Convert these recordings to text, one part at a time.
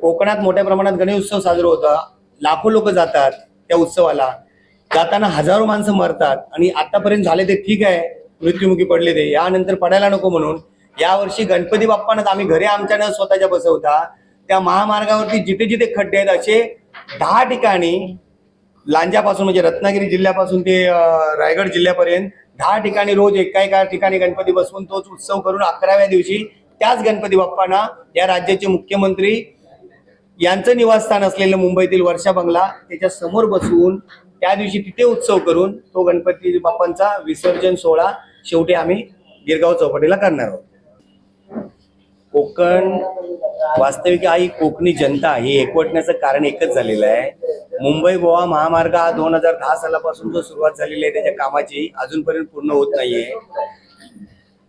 कोकणात मोठ्या प्रमाणात गणेश उत्सव साजरा होता. लाखो लोक जातात त्या उत्सवाला. जाताना हजारो माणसं मरतात आणि आतापर्यंत झाले ते ठीक आहे. मृत्युमुखी पडले ते. यानंतर पडायला नको म्हणून यावर्षी गणपती बाप्पानंच आम्ही घरी आमच्या न स्वतःच्या बसवता. त्या महामार्गावरती जिथे जिथे खड्डे आहेत असे दहा ठिकाणी लांजापासून म्हणजे रत्नागिरी जिल्ह्यापासून ते रायगड जिल्ह्यापर्यंत दहा ठिकाणी रोज एका एका ठिकाणी गणपती बसवून तोच उत्सव करून अकराव्या दिवशी त्याच गणपती बाप्पांना या राज्याचे मुख्यमंत्री यांचं निवासस्थान असलेलं मुंबईतील वर्षा बंगला त्याच्यासमोर बसवून त्या दिवशी तिथे उत्सव करून तो गणपती बाप्पांचा विसर्जन सोहळा शेवटी आम्ही गिरगाव चौपाटीला करणार आहोत. कोकण वास्तविक ही कोकणी जनता ही एकवटण्याचं कारण एकच झालेलं आहे. मुंबई गोवा महामार्ग हा दोन हजार दहा सालापासून जो सुरुवात झालेली आहे त्याच्या कामाची अजूनपर्यंत पूर्ण होत नाहीये.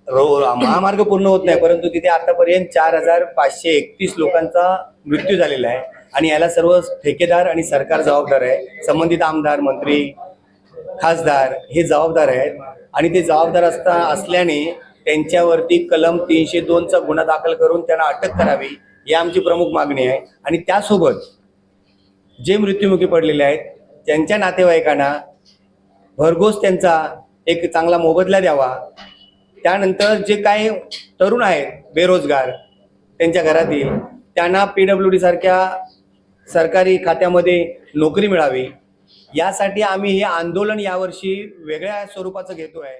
रो- महामार्ग पूर्ण होत नाही परंतु तिथे आतापर्यंत चार हजार पाचशे एकतीस लोकांचा मृत्यू झालेला आहे. आणि याला सर्व ठेकेदार आणि सरकार जबाबदार आहे. संबंधित आमदार मंत्री खासदार हे जबाबदार आहेत. आणि ते जबाबदार असता असल्याने त्यांच्यावरती कलम तीनशे दोनचा गुन्हा दाखल करून त्यांना अटक करावी ही आमची प्रमुख मागणी आहे. आणि त्यासोबत जे मृत्युमुखी पडलेले आहेत त्यांच्या नातेवाईकांना भरघोस त्यांचा एक चांगला मोबदला द्यावा. त्यानंतर जे काही तरुण आहेत बेरोजगार त्यांच्या घरातील त्यांना पी डब्ल्यू डी सारख्या सरकारी खात्यामध्ये नोकरी मिळावी. यासाठी आम्ही हे आंदोलन यावर्षी वेगळ्या स्वरूपाचं घेतो आहे